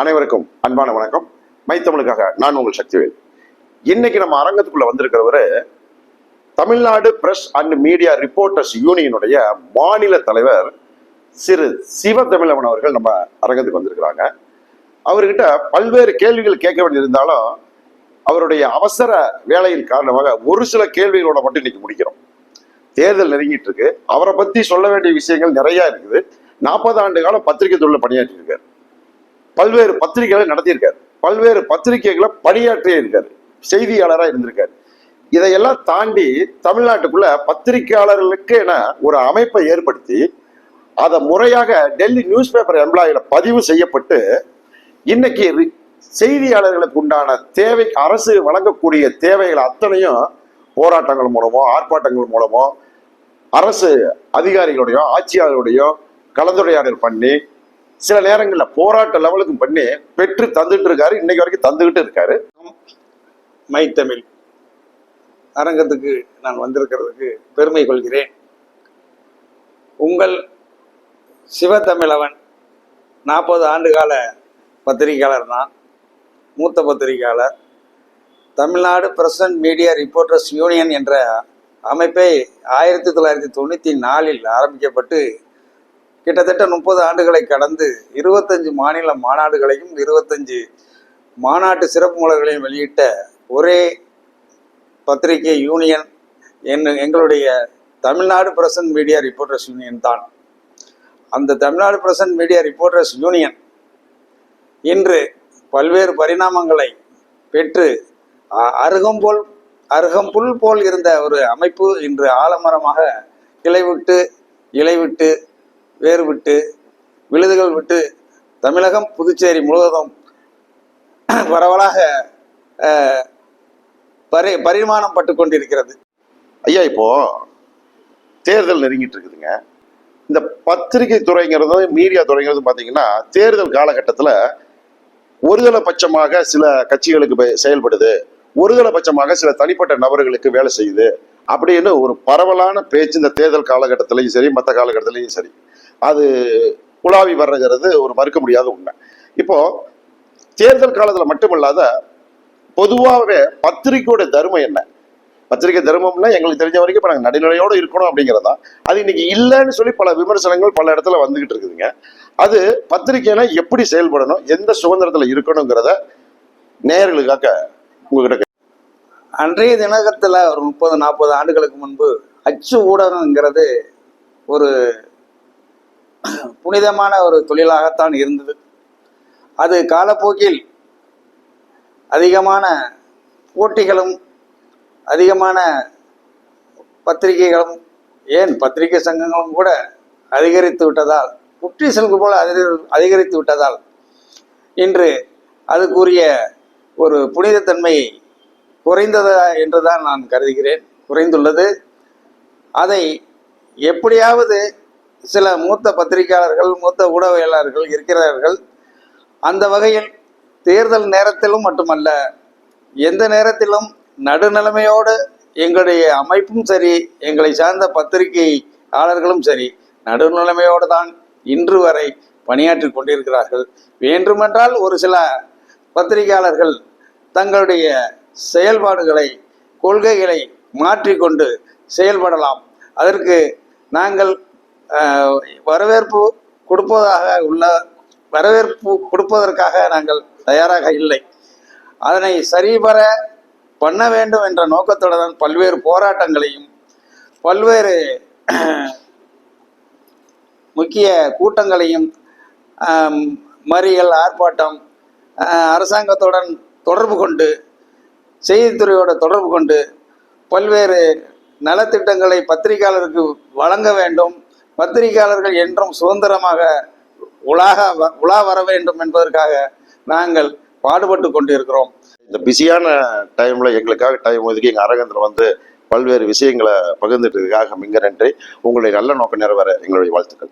அனைவருக்கும் அன்பான வணக்கம். மைத்தமிழுக்காக நான் உங்கள் சக்திவேல். இன்னைக்கு நம்ம அரங்கத்துக்குள்ள வந்திருக்கிறவரு Tamil Nadu press and media reporters யூனியனுடைய மாநில தலைவர் சிறு சிவதமிழவன் அவர்கள் நம்ம அரங்கத்துக்கு வந்திருக்கிறாங்க. அவர்கிட்ட பல்வேறு கேள்விகள் கேட்க வேண்டியிருந்தாலும் அவருடைய அவசர வேலையின் காரணமாக ஒரு சில கேள்விகளோட மட்டும் இன்னைக்கு முடிக்கிறோம். தேர்தல் நெருங்கிட்டு இருக்கு. அவரை பத்தி சொல்ல வேண்டிய விஷயங்கள் நிறைய இருக்குது. நாற்பது ஆண்டு காலம் பத்திரிகை தொழில பணியாற்றி இருக்காரு பல்வேறு பத்திரிகைகளை நடத்தியிருக்காரு. பல்வேறு பத்திரிகைகளை பணியாற்றியே இருக்காரு செய்தியாளராக இருந்திருக்காரு. இதையெல்லாம் தாண்டி தமிழ்நாட்டுக்குள்ள பத்திரிகையாளர்களுக்கு என ஒரு அமைப்பை ஏற்படுத்தி அதை முறையாக டெல்லி நியூஸ் பேப்பர் எம்ப்ளாயில பதிவு செய்யப்பட்டு இன்னைக்கு ரி- செய்தியாளர்களுக்கு உண்டான தேவை அரசு வழங்கக்கூடிய தேவைகள் அத்தனையும் போராட்டங்கள் மூலமோ ஆர்ப்பாட்டங்கள் மூலமோ அரசு அதிகாரிகளுடையோ ஆட்சியாளருடையோ கலந்துரையாடல் பண்ணி சில நேரங்களில் போராட்ட லெவலுக்கும் பண்ணி பெற்று தந்துட்டு இருக்காரு. இன்னைக்கு வரைக்கும் தந்துகிட்டு இருக்காரு. மைத்தமிழ் அரங்கத்துக்கு நான் வந்திருக்கிறதுக்கு பெருமை கொள்கிறேன். உங்கள் சிவத்தமிழவன் நாற்பது ஆண்டுகால பத்திரிகையாளர் தான் மூத்த பத்திரிகையாளர். Tamil Nadu press and media reporters union என்ற அமைப்பை ஆயிரத்தி தொள்ளாயிரத்தி தொண்ணூற்றி நாலில் ஆரம்பிக்கப்பட்டு கிட்டத்தட்ட முப்பது ஆண்டுகளை கடந்து இருபத்தஞ்சு மாநில மாநாடுகளையும் இருபத்தஞ்சு மாநாட்டு சிறப்பு மலர்களையும் வெளியிட்ட ஒரே பத்திரிகை யூனியன் என்ன எங்களுடைய Tamil Nadu press and media reporters union தான். அந்த Tamil Nadu press and media reporters union இன்று பல்வேறு பரிணாமங்களை பெற்று அ- அருகம்போல் அருகம்புல் போல் இருந்த ஒரு அமைப்பு இன்று ஆலமரமாக கிளைவிட்டு இலைவிட்டு வேறு விட்டு விழுதுகள் விட்டு தமிழகம் புதுச்சேரி முழுவதும் பரவலாக பரி பரிமாணம் பட்டு கொண்டிருக்கிறது. ஐயா இப்போ தேர்தல் நெருங்கிட்டு இருக்குதுங்க. இந்த பத்திரிகை துறைங்கிறதும் மீடியா துறைங்கிறது பார்த்தீங்கன்னா தேர்தல் காலகட்டத்தில் ஒருதலை பட்சமாக சில கட்சிகளுக்கு செயல்படுது. ஒருதலை பட்சமாக சில தனிப்பட்ட நபர்களுக்கு வேலை செய்யுது. அப்படின்னு ஒரு பரவலான பேச்சு இந்த தேர்தல் காலகட்டத்திலையும் சரி மற்ற காலகட்டத்திலையும் சரி. அது உலாவி வர்றங்கிறது ஒரு மறுக்க முடியாத உண்மை. இப்போ தேர்தல் காலத்தில் மட்டுமல்லாத பொதுவாகவே பத்திரிக்கையோட தர்மம் என்ன? பத்திரிகை தர்மம்னா எங்களுக்கு தெரிஞ்ச வரைக்கும் இப்போ நாங்கள் நடுநிலையோடு இருக்கணும் அப்படிங்கிறதா? அது இன்னைக்கு இல்லைன்னு சொல்லி பல விமர்சனங்கள் பல இடத்துல வந்துகிட்டு இருக்குதுங்க. அது பத்திரிகைனா எப்படி செயல்படணும்? எந்த சுதந்திரத்தில் இருக்கணுங்கிறத நேயர்களுக்காக உங்ககிட்ட அன்றைய தினகத்தில் ஒரு முப்பது நாற்பது ஆண்டுகளுக்கு முன்பு அச்சு ஊடகங்கிறது ஒரு புனிதமான ஒரு தொழிலாகத்தான் இருந்தது. அது காலப்போக்கில் அதிகமான போட்டிகளும் அதிகமான பத்திரிகைகளும் ஏன் பத்திரிகை சங்கங்களும் கூட அதிகரித்து விட்டதால் குட்டி செல்கு போல அதிகரி- அதிகரித்து விட்டதால் இன்று அதுக்குரிய ஒரு புனிதத்தன்மை குறைந்ததா என்றுதான் நான் கருதுகிறேன். குறைந்துள்ளது. அதை எப்படியாவது சில மூத்த பத்திரிகையாளர்கள் மூத்த ஊடகவியலாளர்கள் இருக்கிறார்கள். அந்த வகையில் தேர்தல் நேரத்திலும் மட்டுமல்ல எந்த நேரத்திலும் நடுநிலைமையோடு எங்களுடைய அமைப்பும் சரி எங்களை சார்ந்த பத்திரிகையாளர்களும் சரி நடுநிலைமையோடு தான் இன்று வரை பணியாற்றி கொண்டிருக்கிறார்கள். வேண்டுமென்றால் ஒரு சில பத்திரிகையாளர்கள் தங்களுடைய செயல்பாடுகளை கொள்கைகளை மாற்றிக்கொண்டு செயல்படலாம். அதற்கு நாங்கள் வரவேற்பு கொடுப்பதாக உள்ள வரவேற்பு கொடுப்பதற்காக நாங்கள் தயாராக இல்லை. அதனை சரிவர பண்ண வேண்டும் என்ற நோக்கத்துடன் பல்வேறு போராட்டங்களையும் பல்வேறு முக்கிய கூட்டங்களையும் மறியல் ஆர்ப்பாட்டம் அரசாங்கத்துடன் தொடர்பு கொண்டு செய்தித்துறையோட தொடர்பு கொண்டு பல்வேறு நலத்திட்டங்களை பத்திரிகையாளருக்கு வழங்க வேண்டும். பத்திரிகையாளர்கள் என்றும் சுதந்திரமாக உலாக வ- உலா வர வேண்டும் என்பதற்காக நாங்கள் பாடுபட்டு கொண்டிருக்கிறோம். இந்த பிஸியான டைம்ல எங்களுக்காக டைம் ஒதுக்கி எங்கள் அரங்கத்தில் வந்து பல்வேறு விஷயங்களை பகிர்ந்துட்டதுக்காக மிக நன்றி. உங்களுடைய நல்ல நோக்கம் நிறைவேற எங்களுடைய வாழ்த்துக்கள்.